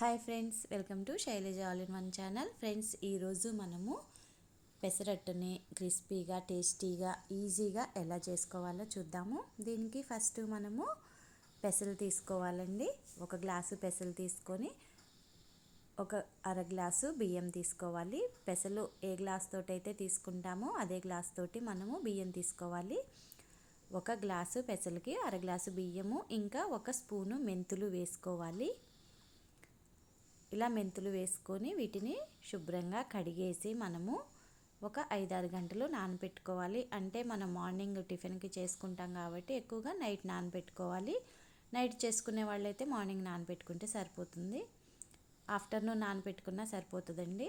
Hi friends welcome to Shailaja all in one channel friends ఈరోజు మనము పెసరట్టుని క్రిస్పీగా టేస్టీగా ఈజీగా ఎలా చేసుకోవాలో చూద్దాము. దీనికి ఫస్ట్ మనము పెసలు తీసుకోవాలండి. ఒక గ్లాసు పెసలు తీసుకొని ఒక అర గ్లాసు బియ్యం తీసుకోవాలి. పెసలు ఏ గ్లాస్ తోటి అయితే తీసుకుంటామో అదే గ్లాస్ తోటి మనము బియ్యం తీసుకోవాలి. ఒక గ్లాసు పెసలకి అర గ్లాసు బియ్యము ఇంకా ఒక స్పూను మెంతులు వేసుకోవాలి. ఇలా మెంతులు వేసుకొని వీటిని శుభ్రంగా కడిగేసి మనము ఒక ఐదారు గంటలు నానబెట్టుకోవాలి. అంటే మనం మార్నింగ్ టిఫిన్కి చేసుకుంటాం కాబట్టి ఎక్కువగా నైట్ నానబెట్టుకోవాలి. నైట్ చేసుకునే వాళ్ళైతే మార్నింగ్ నానబెట్టుకుంటే సరిపోతుంది. ఆఫ్టర్నూన్ నానబెట్టుకున్నా సరిపోతుందండి.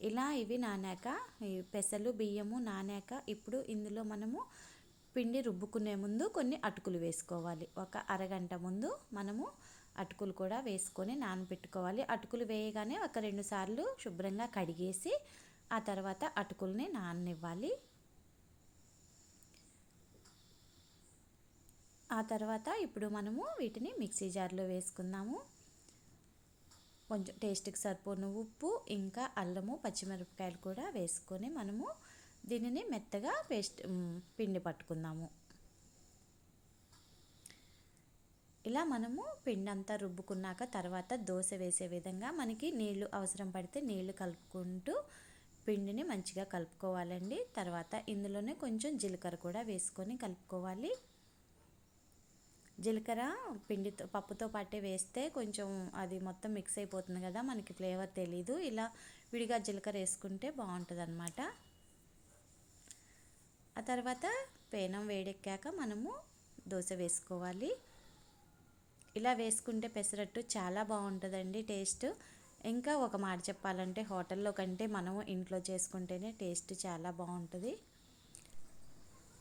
ఇలా ఇవి నానాక ఈ పెసలు బియ్యము నానాక ఇప్పుడు ఇందులో మనము పిండి రుబ్బుకునే ముందు కొన్ని అటుకులు వేసుకోవాలి. ఒక అరగంట ముందు మనము అటుకులు కూడా వేసుకొని నానబెట్టుకోవాలి. అటుకులు వేయగానే ఒక రెండు సార్లు శుభ్రంగా కడిగేసి ఆ తర్వాత అటుకుల్ని నాననివ్వాలి. ఆ తర్వాత ఇప్పుడు మనము వీటిని మిక్సీ జార్లో వేసుకుందాము. కొంచెం టేస్ట్కి సరిపోను ఉప్పు ఇంకా అల్లము పచ్చిమిరపకాయలు కూడా వేసుకొని మనము దీనిని మెత్తగా పేస్ట్ పిండి పట్టుకుందాము. ఇలా మనము పిండి అంతా రుబ్బుకున్నాక తర్వాత దోశ వేసే విధంగా మనకి నీళ్ళు అవసరం పడితే నీళ్ళు కలుపుకుంటూ పిండిని మంచిగా కలుపుకోవాలండి. తర్వాత ఇందులోనే కొంచెం జీలకర్ర కూడా వేసుకొని కలుపుకోవాలి. జీలకర్ర పిండితో పప్పుతో పాటే వేస్తే కొంచెం అది మొత్తం మిక్స్ అయిపోతుంది కదా మనకి ఫ్లేవర్ తెలీదు. ఇలా విడిగా జీలకర్ర వేసుకుంటే బాగుంటుంది అనమాట ఆ తర్వాత పేనం వేడెక్కాక మనము దోశ వేసుకోవాలి. ఇలా వేసుకుంటే పెసరట్టు చాలా బాగుంటుందండి టేస్ట్. ఇంకా ఒక మాట చెప్పాలంటే హోటల్లో కంటే మనము ఇంట్లో చేసుకుంటేనే టేస్ట్ చాలా బాగుంటుంది.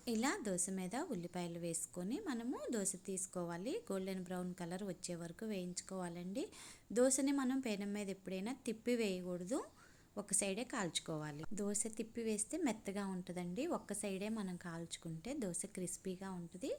ఇలా దోశ మీద ఉల్లిపాయలు వేసుకొని మనము దోశ తీసుకోవాలి. గోల్డెన్ బ్రౌన్ కలర్ వచ్చే వరకు వేయించుకోవాలండి. దోశని మనం పేనం మీద ఎప్పుడైనా తిప్పి వేయకూడదు. ఒక సైడే కాల్చుకోవాలి. దోశ తిప్పి వేస్తే మెత్తగా ఉంటుందండి. ఒక్క సైడే మనం కాల్చుకుంటే దోశ క్రిస్పీగా ఉంటుంది.